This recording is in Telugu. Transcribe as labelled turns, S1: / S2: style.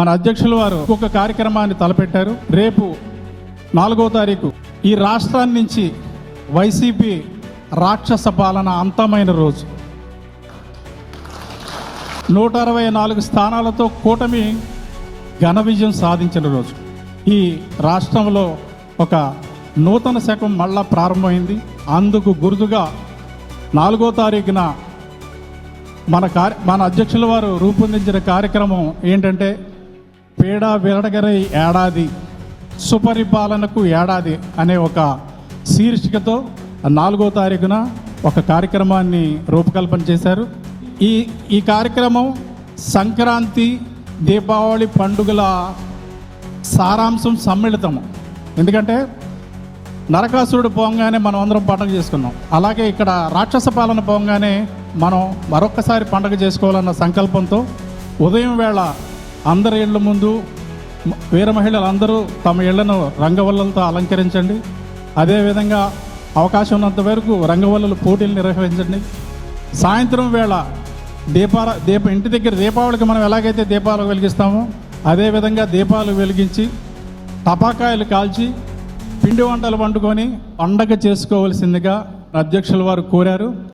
S1: మన అధ్యక్షుల వారు ఒక కార్యక్రమాన్ని తలపెట్టారు. రేపు నాలుగో తారీఖు ఈ రాష్ట్రాన్ని నుంచి వైసీపీ రాక్షస పాలన అంతమైన రోజు. నూట అరవై నాలుగు స్థానాలతో కూటమి ఘన విజయం సాధించిన రోజు. ఈ రాష్ట్రంలో ఒక నూతన శకం మళ్ళా ప్రారంభమైంది. అందుకు గుర్తుగా నాలుగో తారీఖున మన కార్య మన అధ్యక్షుల వారు రూపొందించిన కార్యక్రమం ఏంటంటే పేడ విరడగరై ఏడాది సుపరిపాలనకు ఏడాది అనే ఒక శీర్షికతో నాలుగో తారీఖున ఒక కార్యక్రమాన్ని రూపకల్పన చేశారు. ఈ ఈ కార్యక్రమం సంక్రాంతి దీపావళి పండుగల సారాంశం సమ్మిళితము ఎందుకంటే నరకాసురుడు పోగానే మనం అందరం పండుగ చేసుకున్నాం. అలాగే ఇక్కడ రాక్షస పాలన పోగానే మనం మరొక్కసారి పండుగ చేసుకోవాలన్న సంకల్పంతో ఉదయం వేళ అందరి ఇళ్ళ ముందు వీర మహిళలు అందరూ తమ ఇళ్ళను రంగవల్లలతో అలంకరించండి. అదేవిధంగా అవకాశం ఉన్నంత వరకు రంగవల్లలు పోటీలు నిర్వహించండి. సాయంత్రం వేళ దీపాల దీప ఇంటి దగ్గర దీపావళికి మనం ఎలాగైతే దీపాలు వెలిగిస్తామో అదేవిధంగా దీపాలు వెలిగించి టపాకాయలు కాల్చి పిండి వంటలు వండుకొని పండగ చేసుకోవలసిందిగా అధ్యక్షుల వారు కోరారు.